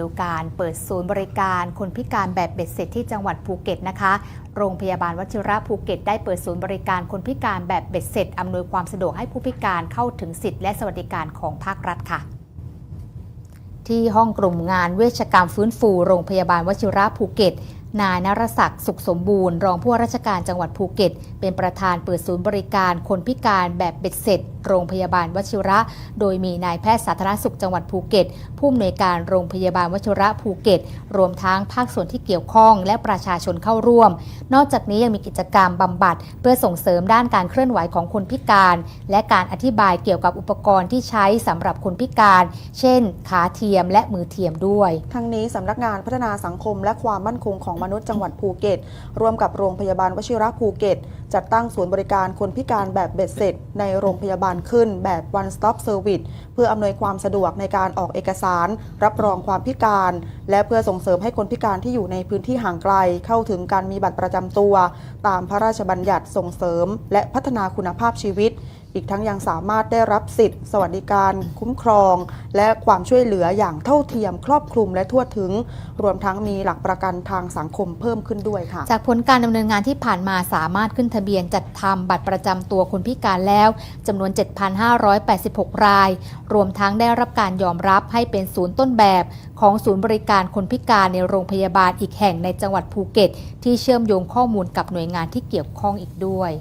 ดูการเปิดศูนย์บริการคนพิการแบบเบ็ดเสร็จที่จังหวัดภูเก็ตนะคะ โรงพยาบาลวชิระภูเก็ตได้เปิดศูนย์บริการคนพิการแบบเบ็ดเสร็จอำนวยความสะดวกให้ผู้พิการเข้าถึงสิทธิและสวัสดิการของภาครัฐค่ะที่ห้องกลุ่มงานเวชกรรมฟื้นฟูโรงพยาบาลวชิระภูเก็ต นายนรศักดิ์สุขสมบูรณ์ รองผู้ว่าราชการจังหวัดภูเก็ต เป็นประธานเปิดศูนย์บริการคนพิการแบบเบ็ดเสร็จ โรงพยาบาลวชิระ โดยมีนายแพทย์สาธารณสุขจังหวัดภูเก็ต ผู้อำนวยการโรงพยาบาลวชิระภูเก็ต รวมทั้งภาคส่วนที่เกี่ยวข้อง และประชาชนเข้าร่วม นอกจากนี้ยังมีกิจกรรมบำบัด เพื่อส่งเสริมด้านการเคลื่อนไหวของคนพิการ และการอธิบายเกี่ยวกับอุปกรณ์ที่ใช้สำหรับคนพิการ เช่น ขาเทียมและมือเทียมด้วย ทั้งนี้สำนักงานพัฒนาสังคมและความมั่นคงของมนุษย์จังหวัดภูเก็ตร่วมกับโรงพยาบาลวชิระภูเก็ต จัดตั้งศูนย์บริการคนพิการแบบเบ็ดเสร็จ ในโรงพยาบาลขึ้นแบบ one stop service เพื่ออำนวยความสะดวกในการออกเอกสาร รับรองความพิการ และเพื่อส่งเสริมให้คนพิการที่อยู่ในพื้นที่ห่างไกล เข้าถึงการมีบัตรประจำตัว ตามพระราชบัญญัติส่งเสริม และพัฒนาคุณภาพชีวิต อีกทั้งยังสามารถได้รับสิทธิ์ สวัสดิการ คุ้มครอง และความช่วยเหลืออย่างเท่าเทียมครอบคลุมและทั่วถึง รวมทั้งมีหลักประกันทางสังคมเพิ่มขึ้นด้วยค่ะ จากผลการดำเนินงานที่ผ่านมาสามารถขึ้นทะเบียนจัดทำบัตรประจำตัวคนพิการแล้วจำนวน 7,586 ราย รวมทั้งได้รับการยอมรับให้เป็นศูนย์ต้นแบบของศูนย์บริการคนพิการในโรงพยาบาลอีกแห่งในจังหวัดภูเก็ต ที่เชื่อมโยงข้อมูลกับหน่วยงานที่เกี่ยวข้องอีกด้วย